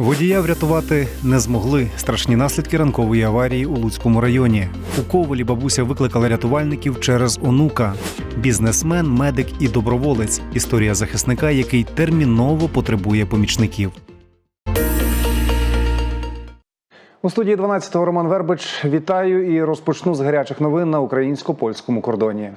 Водія врятувати не змогли. Страшні наслідки ранкової аварії у Луцькому районі. У Ковелі бабуся викликала рятувальників через онука. Бізнесмен, медик і доброволець. Історія захисника, який терміново потребує помічників. У студії 12-го Роман Вербич вітаю і розпочну з гарячих новин на українсько-польському кордоні.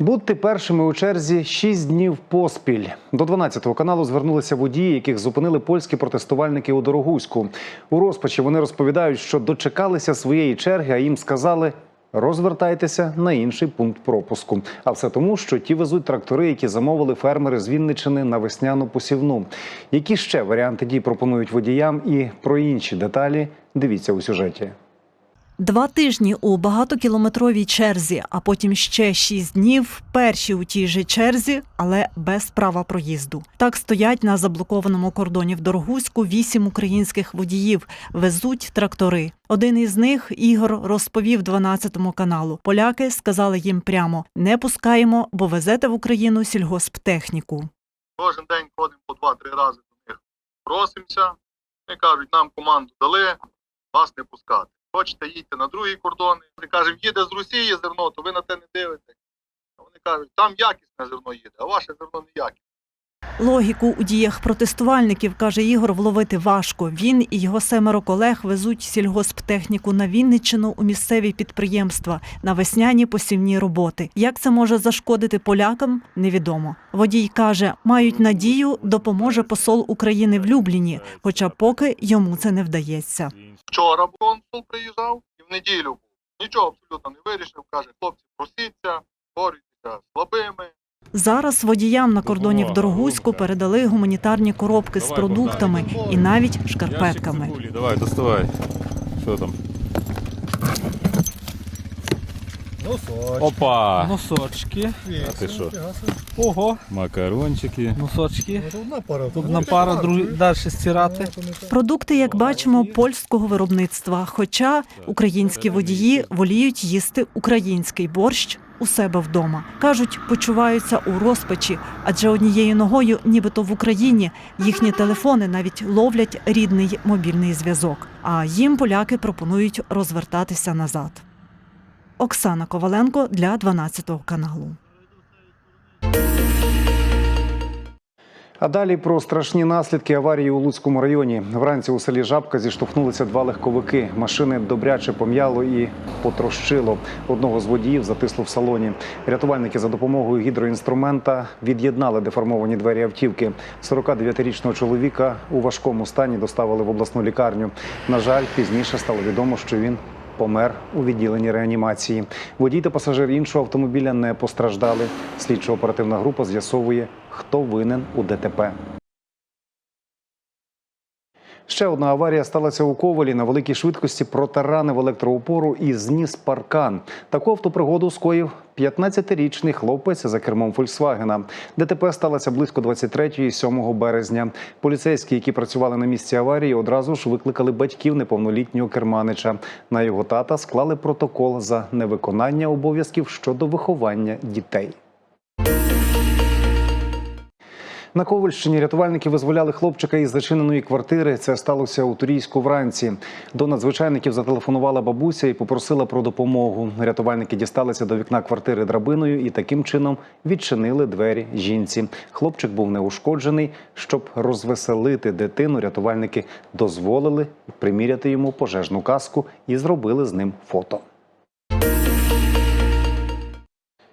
Будьте першими у черзі 6 днів поспіль. До 12-го каналу звернулися водії, яких зупинили польські протестувальники у Дорогуську. У розпачі вони розповідають, що дочекалися своєї черги, а їм сказали. Розвертайтеся на інший пункт пропуску. А все тому, що ті везуть трактори, які замовили фермери з Вінничини на весняну посівну. Які ще варіанти дій пропонують водіям і про інші деталі дивіться у сюжеті. Два тижні у багатокілометровій черзі, а потім ще шість днів перші у тій же черзі, але без права проїзду. Так стоять на заблокованому кордоні в Дорогуську вісім українських водіїв, везуть трактори. Один із них Ігор розповів 12-му каналу. Поляки сказали їм прямо: не пускаємо, бо везете в Україну сільгосптехніку. Кожен день ходимо по два-три рази до них. Просимося. Вони кажуть, нам команду дали, вас не пускати. Хочете, їдьте на другий кордон. Ми кажемо, їде з Росії зерно, то ви на те не дивитесь. Вони кажуть, там якісне зерно їде, а ваше зерно не якісне. Логіку у діях протестувальників, каже Ігор, вловити важко. Він і його семеро колег везуть сільгосптехніку на Вінниччину у місцеві підприємства на весняні посівні роботи. Як це може зашкодити полякам, невідомо. Водій каже, мають надію, допоможе посол України в Любліні, хоча поки йому це не вдається. Вчора консул приїжджав і в неділю. Нічого абсолютно не вирішив. Каже, хлопці, просіться, борються слабими. Зараз водіям на кордоні в Дорогуську передали гуманітарні коробки з продуктами і навіть шкарпетками. Давай, доставай. Що там? Носочки. Опа! Носочки. А ти що? Ого, Макарончики. носочки. Одна пара, то Одна пара, друг... далі стирати. Продукти, як бачимо, польського виробництва. Хоча українські водії воліють їсти український борщ у себе вдома. кажуть, почуваються у розпачі, адже однією ногою, нібито в Україні, їхні телефони навіть ловлять рідний мобільний зв'язок. А їм поляки пропонують розвертатися назад. Оксана Коваленко для 12 каналу. А далі про страшні наслідки аварії у Луцькому районі. Вранці у селі Жабка зіштовхнулися два легковики. Машини добряче пом'яло і потрощило. Одного з водіїв затисло в салоні. Рятувальники за допомогою гідроінструмента від'єднали деформовані двері автівки. 49-річного чоловіка у важкому стані доставили в обласну лікарню. На жаль, пізніше стало відомо, що він помер у відділенні реанімації. Водій та пасажир іншого автомобіля не постраждали. Слідчо-оперативна група з'ясовує, хто винен у ДТП. Ще одна аварія сталася у Ковалі на великій швидкості протаранив електроопору і зніс паркан. Таку автопригоду скоїв 15-річний хлопець за кермом Фольксвагена. ДТП сталося близько 23-ї 7 березня. Поліцейські, які працювали на місці аварії, одразу ж викликали батьків неповнолітнього керманича. На його тата склали протокол за невиконання обов'язків щодо виховання дітей. На Ковальщині рятувальники визволяли хлопчика із зачиненої квартири. Це сталося у Турійську вранці. До надзвичайників зателефонувала бабуся і попросила про допомогу. Рятувальники дісталися до вікна квартири драбиною і таким чином відчинили двері жінці. Хлопчик був неушкоджений. Щоб розвеселити дитину, рятувальники дозволили приміряти йому пожежну каску і зробили з ним фото.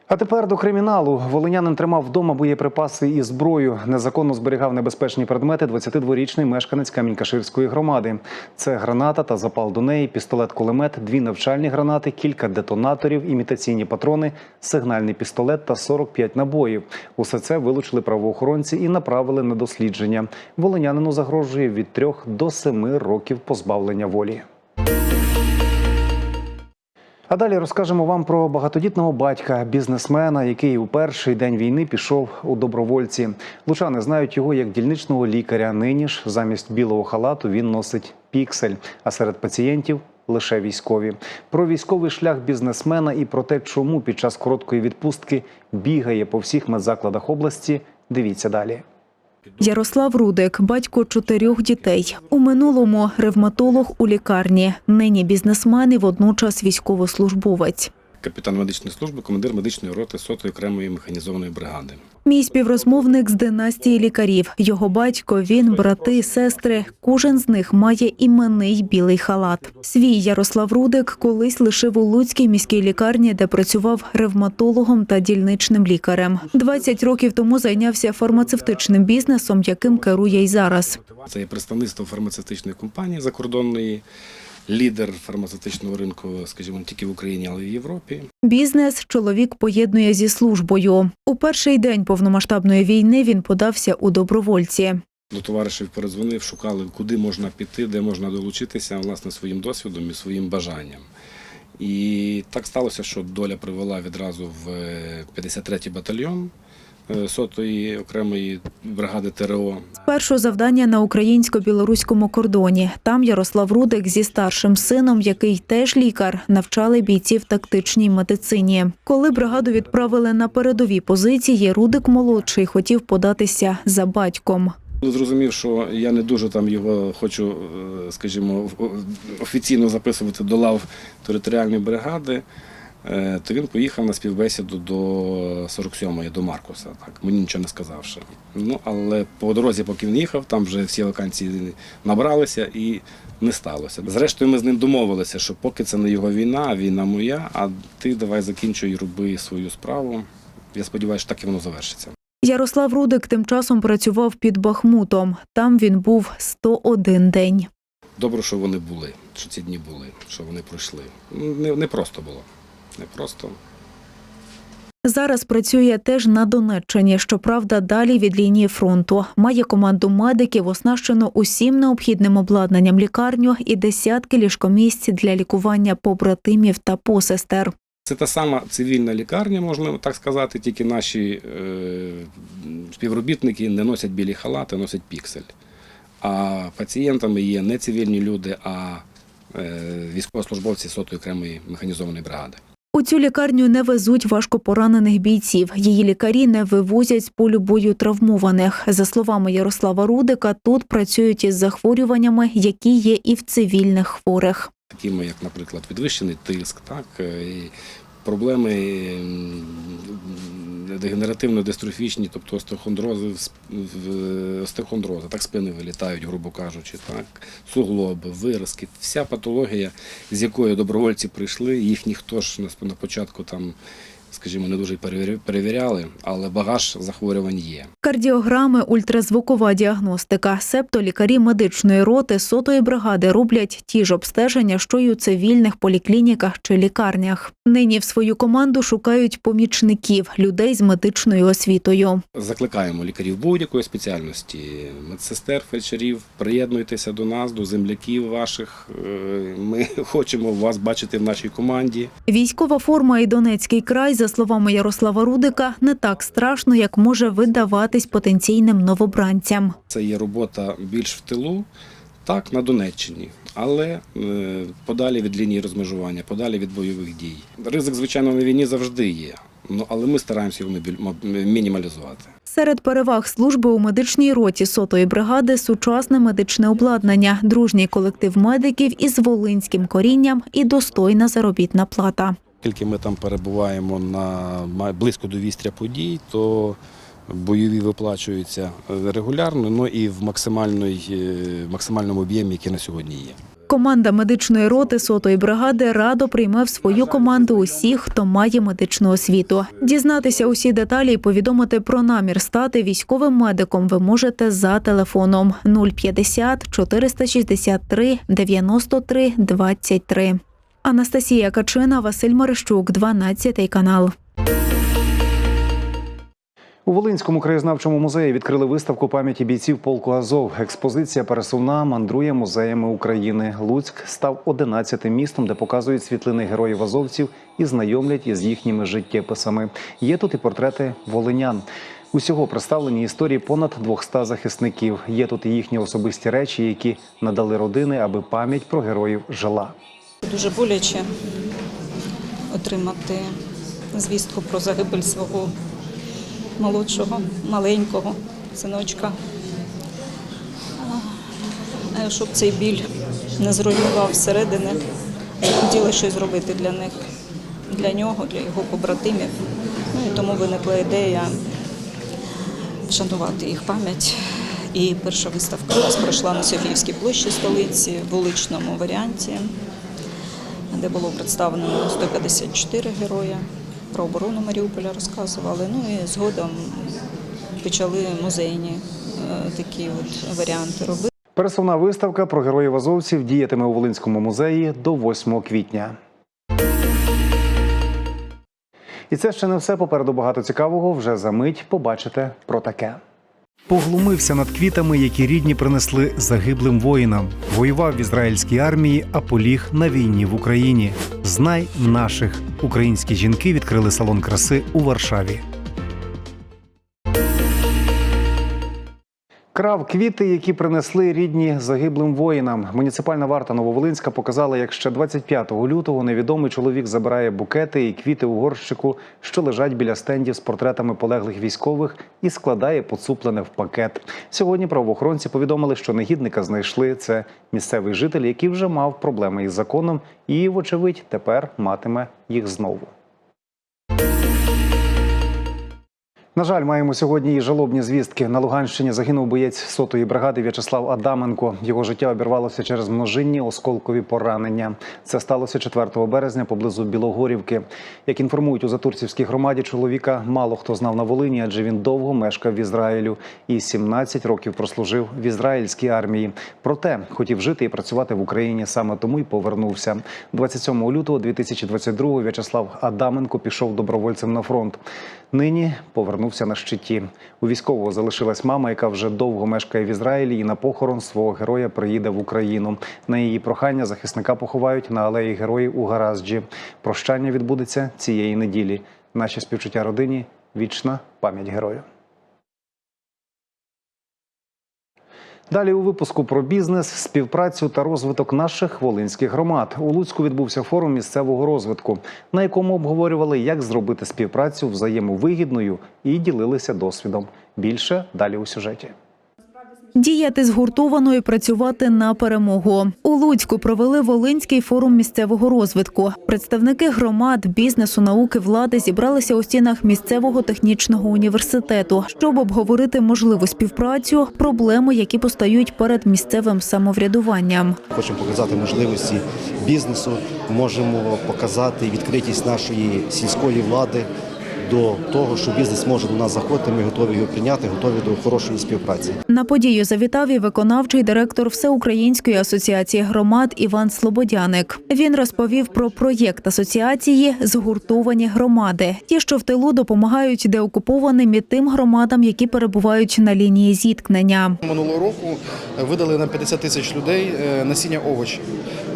А тепер до криміналу. Волинянин тримав вдома боєприпаси і зброю. Незаконно зберігав небезпечні предмети 22-річний мешканець Камінькаширської громади. Це граната та запал до неї, пістолет-кулемет, дві навчальні гранати, кілька детонаторів, імітаційні патрони, сигнальний пістолет та 45 набоїв. Усе це вилучили правоохоронці і направили на дослідження. Волинянину загрожує від трьох до семи років позбавлення волі. А далі розкажемо вам про багатодітного батька, бізнесмена, який у перший день війни пішов у добровольці. Лучани знають його як дільничного лікаря. Нині ж замість білого халату він носить піксель, а серед пацієнтів лише військові. Про військовий шлях бізнесмена і про те, чому під час короткої відпустки бігає по всіх медзакладах області. Дивіться далі. Ярослав Рудик, батько чотирьох дітей. У минулому ревматолог у лікарні. Нині бізнесмен і водночас військовослужбовець. капітан медичної служби, командир медичної роти сотої окремої механізованої бригади. Мій співрозмовник з династії лікарів. Його батько, він, брати, сестри. Кожен з них має іменний білий халат. Свій Ярослав Рудик колись лишив у Луцькій міській лікарні, де працював ревматологом та дільничним лікарем. 20 років тому зайнявся фармацевтичним бізнесом, яким керує й зараз. Це є представництво фармацевтичної компанії закордонної, лідер фармацевтичного ринку, скажімо, не тільки в Україні, але й в Європі. Бізнес чоловік поєднує зі службою. У перший день повномасштабної війни він подався у добровольці. До товаришів перезвонив, шукали, куди можна піти, де можна долучитися власне своїм досвідом і своїм бажанням. І так сталося, що доля привела відразу в е, 53-й батальйон е, сотої окремої бригади ТРО. Перше завдання на українсько-білоруському кордоні. Там Ярослав Рудик зі старшим сином, який теж лікар, навчали бійців тактичній медицині. Коли бригаду відправили на передові позиції, Рудик молодший хотів податися за батьком. Зрозумів, що я не дуже там його хочу, е, скажімо, офіційно записувати до лав територіальної бригади, е, то він поїхав на співбесіду до 47-ї, до Маркуса, так, мені нічого не сказавши. Ну, але по дорозі, поки він їхав, там вже всі вакансії набралися і не сталося. Зрештою, ми з ним домовилися, що поки це не його війна, а війна моя, а ти давай закінчуй і роби свою справу. Я сподіваюся, що так і воно завершиться. Ярослав Рудик тим часом працював під Бахмутом. Там він був 101 день. Добре, що вони були, що ці дні були, що вони пройшли. Ну, Не, не просто було. Не просто. Зараз працює теж на Донеччині, щоправда, далі від лінії фронту. Має команду медиків, оснащену усім необхідним обладнанням лікарню і десятки ліжкомісць для лікування побратимів та посестер. Це та сама цивільна лікарня, можна так сказати, тільки наші е, співробітники не носять білі халати, носять піксель. А пацієнтами є не цивільні люди, а е, військовослужбовці сотої окремої механізованої бригади. У цю лікарню не везуть важкопоранених бійців. Її лікарі не вивозять з полю бою травмованих. За словами Ярослава Рудика, тут працюють із захворюваннями, які є і в цивільних хворих. такими як, наприклад, підвищений тиск, так, е, і проблеми дегенеративно-дистрофічні, тобто остеохондрози, в- остеохондрози, так спини вилітають, грубо кажучи, так, суглоби, виразки, вся патологія, з якої добровольці прийшли, їх ніхто ж на початку там, скажімо, не дуже перевіряли, але багаж захворювань є. Кардіограми, ультразвукова діагностика, себто лікарі медичної роти сотої бригади роблять ті ж обстеження, що й у цивільних поліклініках чи лікарнях. Нині в свою команду шукають помічників, людей з медичною освітою. Закликаємо лікарів будь-якої спеціальності, медсестер, фельдшерів, приєднуйтеся до нас, до земляків ваших. Е, Ми хочемо вас бачити в нашій команді. Військова форма і Донецький край, за словами Ярослава Рудика, не так страшно, як може видаватись потенційним новобранцям. Це є робота більш в тилу, так, на Донеччині, але е, подалі від лінії розмежування, подалі від бойових дій. Ризик, звичайно, на війні завжди є. Ну, але ми стараємося його мінімалізувати. Серед переваг служби у медичній роті сотої бригади сучасне медичне обладнання, дружній колектив медиків із волинським корінням і достойна заробітна плата. Оскільки ми там перебуваємо на близько до вістря подій, то бойові виплачуються е, регулярно, ну і в е, максимальному об'ємі, який на сьогодні є. Команда медичної роти сотої бригади радо прийме в свою команду усіх, хто має медичну освіту. Дізнатися усі деталі і повідомити про намір стати військовим медиком ви можете за телефоном 050 463 93 23. Анастасія Качина, Василь Марищук, 12 канал. У Волинському краєзнавчому музеї відкрили виставку пам'яті бійців полку Азов. Експозиція пересувна мандрує музеями України. Луцьк став 11-тим містом, де показують світлини героїв азовців і знайомлять із їхніми життєписами. Є тут і портрети волинян. Усього представлені історії понад 200 захисників. Є тут і їхні особисті речі, які надали родини, аби пам'ять про героїв жила. Дуже боляче отримати звістку про загибель свого молодшого, маленького синочка. щоб цей біль не зруйнував зсередини. Хотіли щось зробити для них, для нього, для його побратимів. Ну і тому виникла ідея вшанувати їх пам'ять. І перша виставка у нас пройшла на Софіївській площі столиці в вуличному варіанті, де було представлено 154 героя. Про оборону Маріуполя розказували. Ну і згодом почали музейні е, такі от варіанти робити. Пересувна виставка про героїв азовців діятиме у Волинському музеї до 8 квітня. І це ще не все. Попереду багато цікавого. Вже за мить побачите про таке. Поглумився над квітами, які рідні принесли загиблим воїнам. Воював в ізраїльській армії, а поліг на війні в Україні. Знай наших українські жінки відкрили салон краси у Варшаві. Крав квіти, які принесли рідні загиблим воїнам. Муніципальна варта Нововолинська показала, як ще 25 лютого невідомий чоловік забирає букети і квіти у горщику, що лежать біля стендів з портретами полеглих військових, і складає поцуплене в пакет. Сьогодні правоохоронці повідомили, що негідника знайшли. Це місцевий житель, який вже мав проблеми із законом, і, вочевидь, тепер матиме їх знову. На жаль, маємо сьогодні і жалобні звістки. На Луганщині загинув боєць сотої бригади В'ячеслав Адаменко. Його життя обірвалося через множинні осколкові поранення. Це сталося 4 березня поблизу Білогорівки. Як інформують у Затурцівській громаді, чоловіка мало хто знав на Волині, адже він довго мешкав в Ізраїлю і 17 років прослужив в ізраїльській армії. Проте хотів жити і працювати в Україні. Саме тому й повернувся. 27 лютого 2022 В'ячеслав Адаменко пішов добровольцем на фронт. Нині повернувся на щиті. У військового залишилась мама, яка вже довго мешкає в Ізраїлі, і на похорон свого героя приїде в Україну. На її прохання захисника поховають на алеї героїв у Гаразджі. Прощання відбудеться цієї неділі. Наші співчуття родині вічна пам'ять герою. Далі у випуску про бізнес, співпрацю та розвиток наших волинських громад. У Луцьку відбувся форум місцевого розвитку, на якому обговорювали, як зробити співпрацю взаємовигідною і ділилися досвідом. Більше далі у сюжеті. Діяти згуртовано і працювати на перемогу. У Луцьку провели Волинський форум місцевого розвитку. Представники громад, бізнесу, науки, влади зібралися у стінах місцевого технічного університету, щоб обговорити можливу співпрацю, проблеми, які постають перед місцевим самоврядуванням. Хочемо показати можливості бізнесу, можемо показати відкритість нашої сільської влади до того, що бізнес може до нас заходити. Ми готові його прийняти, готові до хорошої співпраці. На подію завітав і виконавчий директор Всеукраїнської асоціації громад Іван Слободяник. Він розповів про проєкт асоціації Згуртовані громади, ті, що в тилу допомагають деокупованим і тим громадам, які перебувають на лінії зіткнення. Минулого року видали на 50 тисяч людей е, насіння овочів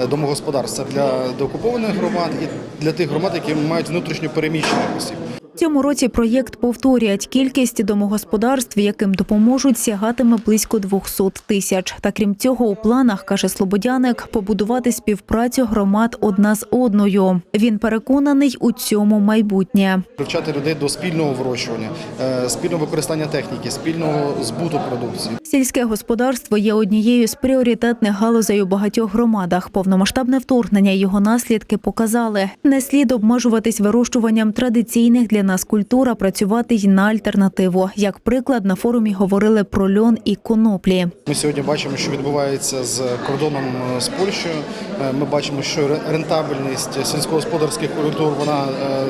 е, домогосподарства для деокупованих громад і для тих громад, які мають внутрішньо переміщених осіб. Цьому році проєкт повторять кількість домогосподарств, яким допоможуть, сягатиме близько 200 тисяч. Та крім цього, у планах каже Слободяник побудувати співпрацю громад одна з одною. Він переконаний у цьому майбутнє. Привчати людей до спільного вирощування, е, спільного використання техніки, спільного збуту продукції. Сільське господарство є однією з пріоритетних галузей у багатьох громадах. Повномасштабне вторгнення його наслідки показали. Не слід обмежуватись вирощуванням традиційних для нас культур, а працювати й на альтернативу. Як приклад, на форумі говорили про льон і коноплі. Ми сьогодні бачимо, що відбувається з кордоном е, з Польщею. Е, Ми бачимо, що рентабельність сільськогосподарських культур, вона е,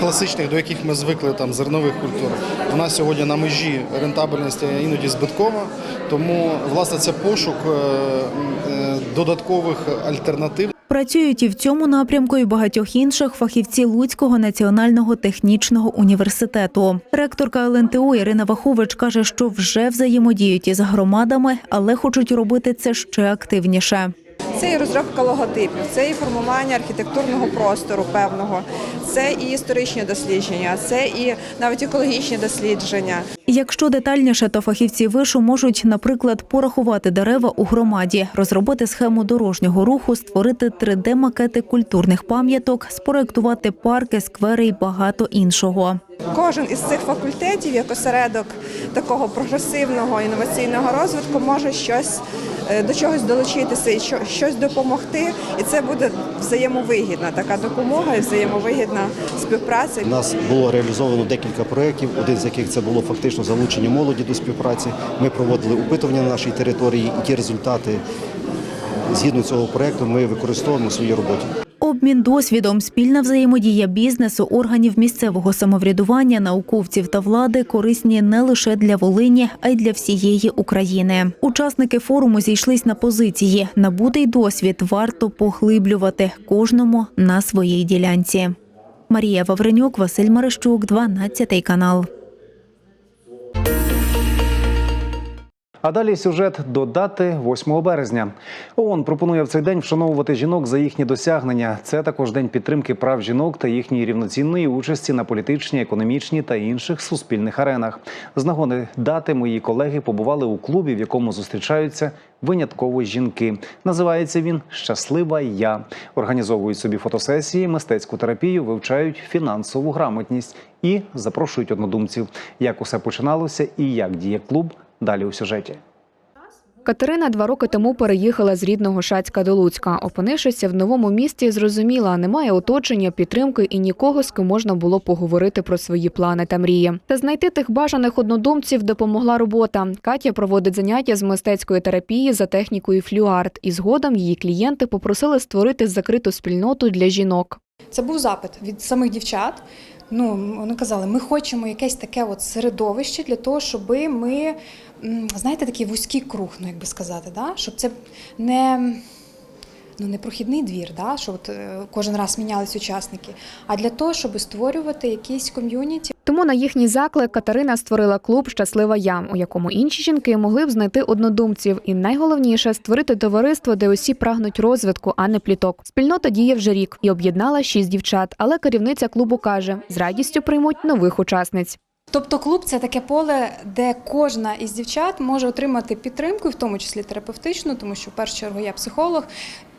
класичних, до яких ми звикли там зернових культур. Вона сьогодні на межі рентабельності, іноді збиткова. Тому власне це пошук е, е, додаткових альтернатив. Працюють і в цьому напрямку, і в багатьох інших фахівці Луцького національного технічного університету. Ректорка ЛНТУ Ірина Вахович каже, що вже взаємодіють із громадами, але хочуть робити це ще активніше. Це і розробка логотипів, це і формування архітектурного простору певного, це і історичні дослідження, це і навіть екологічні дослідження. Якщо детальніше, то фахівці вишу можуть, наприклад, порахувати дерева у громаді, розробити схему дорожнього руху, створити 3D-макети культурних пам'яток, спроектувати парки, сквери і багато іншого. Кожен із цих факультетів, як осередок такого прогресивного інноваційного розвитку, може щось е, до чогось долучитися і що- щось допомогти. І це буде взаємовигідна така допомога і взаємовигідна співпраця. У нас було реалізовано декілька проєктів, один з яких це було фактично залучення молоді до співпраці. Ми проводили опитування на нашій території, і ті результати згідно цього проєкту ми використовуємо в своїй роботі. Обмін досвідом, спільна взаємодія бізнесу, органів місцевого самоврядування, науковців та влади корисні не лише для Волині, а й для всієї України. Учасники форуму зійшлись на позиції. Набутий досвід варто поглиблювати кожному на своїй ділянці. Марія Вавренюк, Василь Марищук, 12 канал. А далі сюжет до дати 8 березня. ООН пропонує в цей день вшановувати жінок за їхні досягнення. Це також день підтримки прав жінок та їхньої рівноцінної участі на політичній, економічній та інших суспільних аренах. З нагоди дати мої колеги побували у клубі, в якому зустрічаються винятково жінки. Називається він Щаслива я. Організовують собі фотосесії, мистецьку терапію, вивчають фінансову грамотність і запрошують однодумців. Як усе починалося і як діє клуб. Далі у сюжеті. Катерина два роки тому переїхала з рідного Шацька до Луцька. Опинившися в новому місті, зрозуміла, немає оточення, підтримки і нікого, з ким можна було поговорити про свої плани та мрії. Та знайти тих бажаних однодумців допомогла робота. Катя проводить заняття з мистецької терапії за технікою флюарт, і згодом її клієнти попросили створити закриту спільноту для жінок. Це був запит від самих дівчат. Ну, вони казали, ми хочемо якесь таке от середовище для того, щоб ми, знаєте, такий вузький круг, ну як би сказати, да? щоб це не, ну, не прохідний двір, да? щоб от, е, кожен раз мінялись учасники, а для того, щоб створювати якісь ком'юніті. Тому на їхній заклик Катерина створила клуб Щаслива я, у якому інші жінки могли б знайти однодумців. І найголовніше створити товариство, де усі прагнуть розвитку, а не пліток. Спільнота діє вже рік і об'єднала шість дівчат. Але керівниця клубу каже, з радістю приймуть нових учасниць. Тобто клуб це таке поле, де кожна із дівчат може отримати підтримку, в тому числі терапевтичну, тому що в першу чергу я психолог.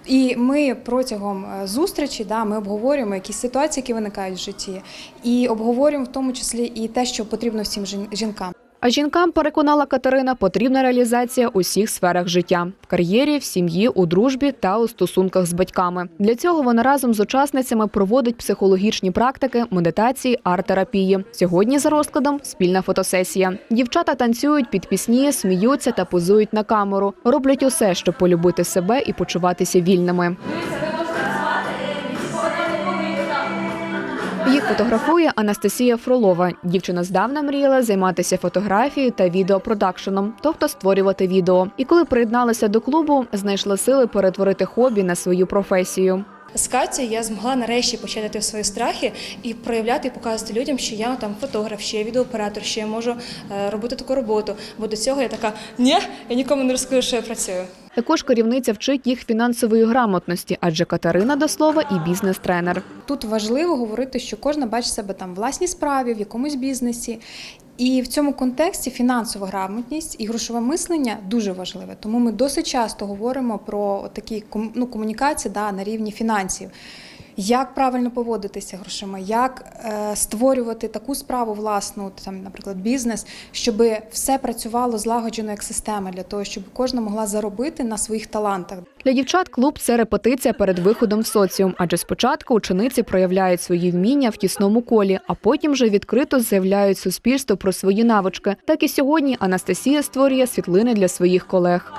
І ми протягом е, зустрічі да, ми обговорюємо якісь ситуації, які виникають в житті, і обговорюємо в тому числі і те, що потрібно всім жін- жінкам. А жінкам переконала Катерина, потрібна реалізація у всіх сферах життя кар'єрі, в сім'ї, у дружбі та у стосунках з батьками. Для цього вона разом з учасницями проводить психологічні практики, медитації, арт-терапії. Сьогодні за розкладом спільна фотосесія. Дівчата танцюють під пісні, сміються та позують на камеру. Роблять усе, щоб полюбити себе і почуватися вільними. Їх фотографує Анастасія Фролова. Дівчина здавна мріяла займатися фотографією та відеопродакшеном, тобто створювати відео. І коли приєдналася до клубу, знайшла сили перетворити хобі на свою професію. З Катю я змогла нарешті почати свої страхи і проявляти і показувати людям, що я там фотограф, що я відеооператор, що я можу е, робити таку роботу. Бо до цього я така ні, я нікому не розкажу, що я працюю. Також керівниця вчить їх фінансової грамотності, адже Катерина до слова і бізнес-тренер. Тут важливо говорити, що кожна бачить себе там власній справі, в якомусь бізнесі. І в цьому контексті фінансова грамотність і грошове мислення дуже важливе. Тому ми досить часто говоримо про такі ну, комунікації да, на рівні фінансів. Як правильно поводитися грошима, як е, створювати таку справу власну, там, наприклад, бізнес, щоб все працювало злагоджено як система, для того, щоб кожна могла заробити на своїх талантах. Для дівчат клуб це репетиція перед виходом в соціум, адже спочатку учениці проявляють свої вміння в тісному колі, а потім вже відкрито заявляють суспільству про свої навички. Так і сьогодні Анастасія створює світлини для своїх колег.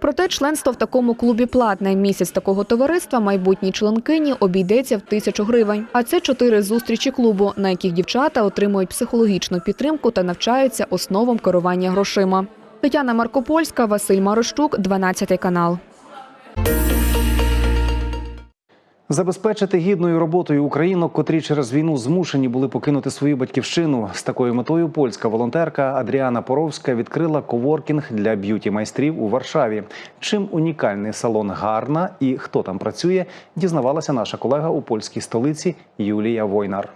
Проте членство в такому клубі платне. Місяць такого товариства майбутній членкині обійдеться в тисячу гривень. А це чотири зустрічі клубу, на яких дівчата отримують психологічну підтримку та навчаються основам керування грошима. Тетяна Маркопольська, Василь Марощук, 12 канал. Забезпечити гідною роботою українок, котрі через війну змушені були покинути свою батьківщину. З такою метою польська волонтерка Адріана Поровська відкрила коворкінг для б'юті майстрів у Варшаві. Чим унікальний салон гарна і хто там працює, дізнавалася наша колега у польській столиці Юлія Войнар.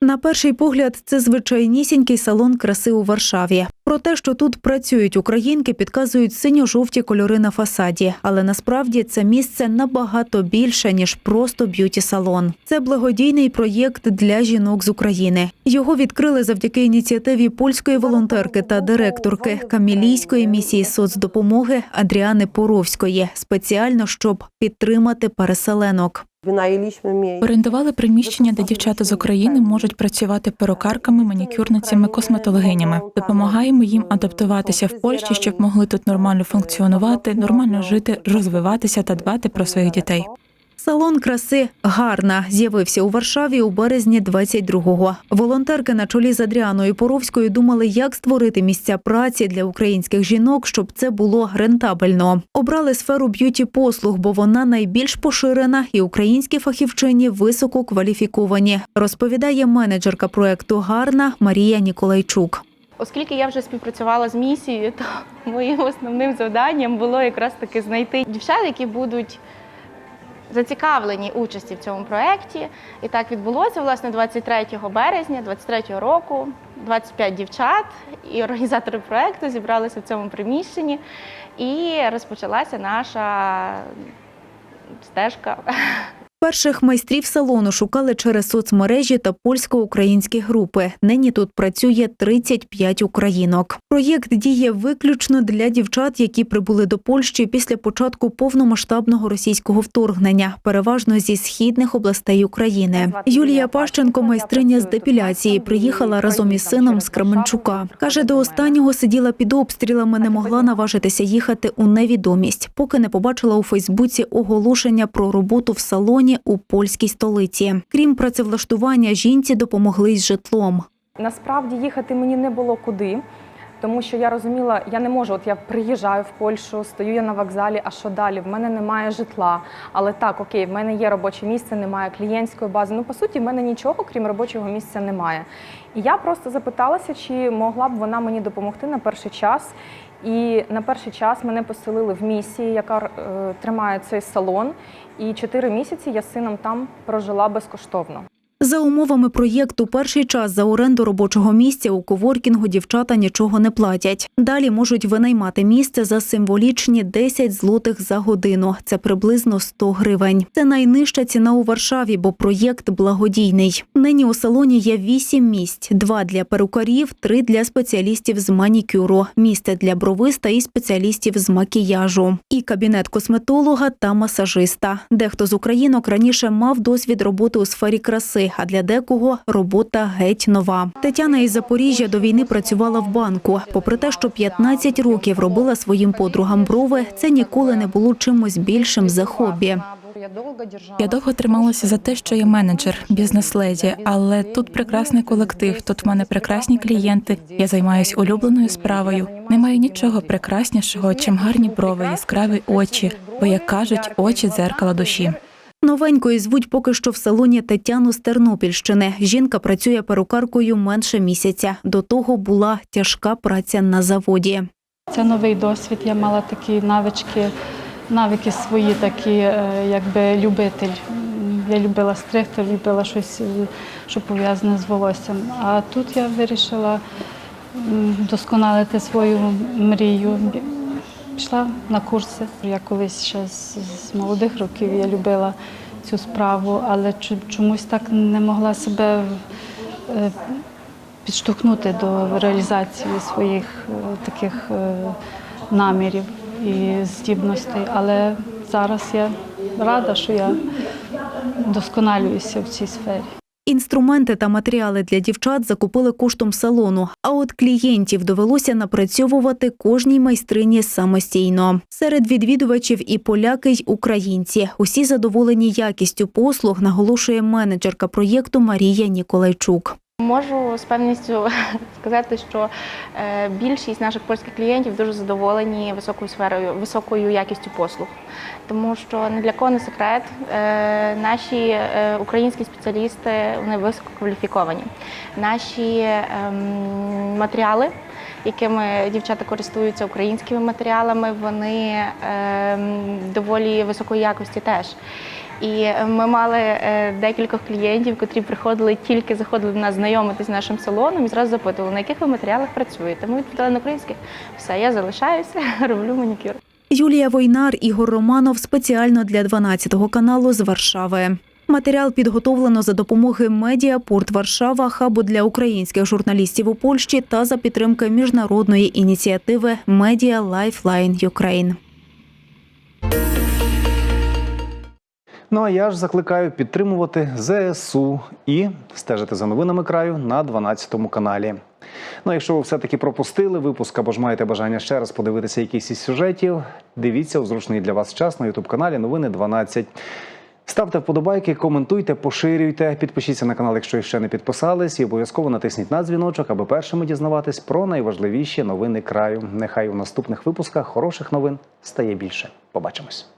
На перший погляд, це звичайнісінький салон краси у Варшаві. Про те, що тут працюють українки, підказують синьо-жовті кольори на фасаді. Але насправді це місце набагато більше ніж просто б'юті-салон. Це благодійний проєкт для жінок з України. Його відкрили завдяки ініціативі польської волонтерки та директорки Камілійської місії соцдопомоги Адріани Поровської, спеціально щоб підтримати переселенок. Орендували приміщення, де дівчата з України можуть працювати перукарками, манікюрницями, косметологинями. Допомагаємо їм адаптуватися в Польщі, щоб могли тут нормально функціонувати, нормально жити, розвиватися та дбати про своїх дітей. Салон краси гарна з'явився у Варшаві у березні 22-го. Волонтерки на чолі з Адріаною Поровською думали, як створити місця праці для українських жінок, щоб це було рентабельно. Обрали сферу б'юті послуг, бо вона найбільш поширена, і українські фахівчині високо кваліфіковані. Розповідає менеджерка проекту Гарна Марія Ніколайчук. Оскільки я вже співпрацювала з місією, то моїм основним завданням було якраз таки знайти дівчат, які будуть зацікавлені участі в цьому проєкті. І так відбулося власне 23 березня 23 року. 25 дівчат і організатори проєкту зібралися в цьому приміщенні, і розпочалася наша стежка. Перших майстрів салону шукали через соцмережі та польсько-українські групи. Нині тут працює 35 українок. Проєкт діє виключно для дівчат, які прибули до Польщі після початку повномасштабного російського вторгнення, переважно зі східних областей України. Юлія Пащенко, майстриня з депіляції, приїхала разом із сином з Кременчука. каже, до останнього сиділа під обстрілами, не могла наважитися їхати у невідомість, поки не побачила у Фейсбуці оголошення про роботу в салоні у польській столиці. Крім працевлаштування, жінці допомогли із житлом. Насправді їхати мені не було куди, тому що я розуміла, я не можу. От я приїжджаю в Польщу, стою я на вокзалі. А що далі? В мене немає житла. Але так, окей, в мене є робоче місце, немає клієнтської бази. Ну по суті, в мене нічого, крім робочого місця, немає. І я просто запиталася, чи могла б вона мені допомогти на перший час. І на перший час мене поселили в місії, яка е, тримає цей салон. І чотири місяці я з сином там прожила безкоштовно. За умовами проєкту, перший час за оренду робочого місця у коворкінгу дівчата нічого не платять. Далі можуть винаймати місце за символічні 10 злотих за годину. Це приблизно 100 гривень. Це найнижча ціна у Варшаві, бо проєкт благодійний. Нині у салоні є 8 місць: два для перукарів, три для спеціалістів з манікюру, місце для бровиста і спеціалістів з макіяжу, і кабінет косметолога та масажиста. Дехто з українок раніше мав досвід роботи у сфері краси а для декого робота геть нова. Тетяна із Запоріжжя до війни працювала в банку. Попри те, що 15 років робила своїм подругам брови, це ніколи не було чимось більшим за хобі. Я довго трималася за те, що я менеджер, бізнес-леді, але тут прекрасний колектив, тут в мене прекрасні клієнти. Я займаюся улюбленою справою. Немає нічого прекраснішого, чим гарні брови, яскраві очі, бо як кажуть, очі дзеркало душі. Новенькою звуть поки що в салоні Тетяну з Тернопільщини. Жінка працює перукаркою менше місяця. До того була тяжка праця на заводі. Це новий досвід. Я мала такі навички, навики свої, такі, е, якби любитель. Я любила стригти, любила щось, е, що пов'язане з волоссям. А тут я вирішила вдосконалити свою мрію. Пішла на курси. Я колись ще з, з молодих років я любила цю справу, але чомусь так не могла себе е, підштовхнути до реалізації своїх е, таких е, намірів і здібностей. Але зараз я рада, що я досконалююся в цій сфері. Інструменти та матеріали для дівчат закупили коштом салону. А от клієнтів довелося напрацьовувати кожній майстрині самостійно. Серед відвідувачів і поляки, й українці. Усі задоволені якістю послуг, наголошує менеджерка проєкту Марія Ніколайчук. Можу з певністю сказати, що е, більшість наших польських клієнтів дуже задоволені високою сферою, високою якістю послуг, тому що не для кого не секрет, е, наші е, українські спеціалісти вони висококваліфіковані. Наші ем, матеріали, якими дівчата користуються українськими матеріалами, вони ем, доволі високої якості теж. І ми мали е, декількох клієнтів, котрі приходили тільки заходили до нас знайомитись з нашим салоном і зразу запитували, на яких ви матеріалах працюєте. Ми відповідали на українських. Все, я залишаюся, роблю манікюр. Юлія Войнар, Ігор Романов спеціально для 12 каналу з Варшави. Матеріал підготовлено за допомоги Медіапорт Варшава, хабу для українських журналістів у Польщі та за підтримки міжнародної ініціативи Media Lifeline Ukraine. Ну а я ж закликаю підтримувати ЗСУ і стежити за новинами краю на 12 каналі. Ну, а якщо ви все-таки пропустили випуск або ж маєте бажання ще раз подивитися якийсь із сюжетів, дивіться у зручний для вас час на Ютуб каналі Новини 12. Ставте вподобайки, коментуйте, поширюйте, підпишіться на канал, якщо ще не підписались, і обов'язково натисніть на дзвіночок, аби першими дізнаватись про найважливіші новини краю. Нехай у наступних випусках хороших новин стає більше. Побачимось.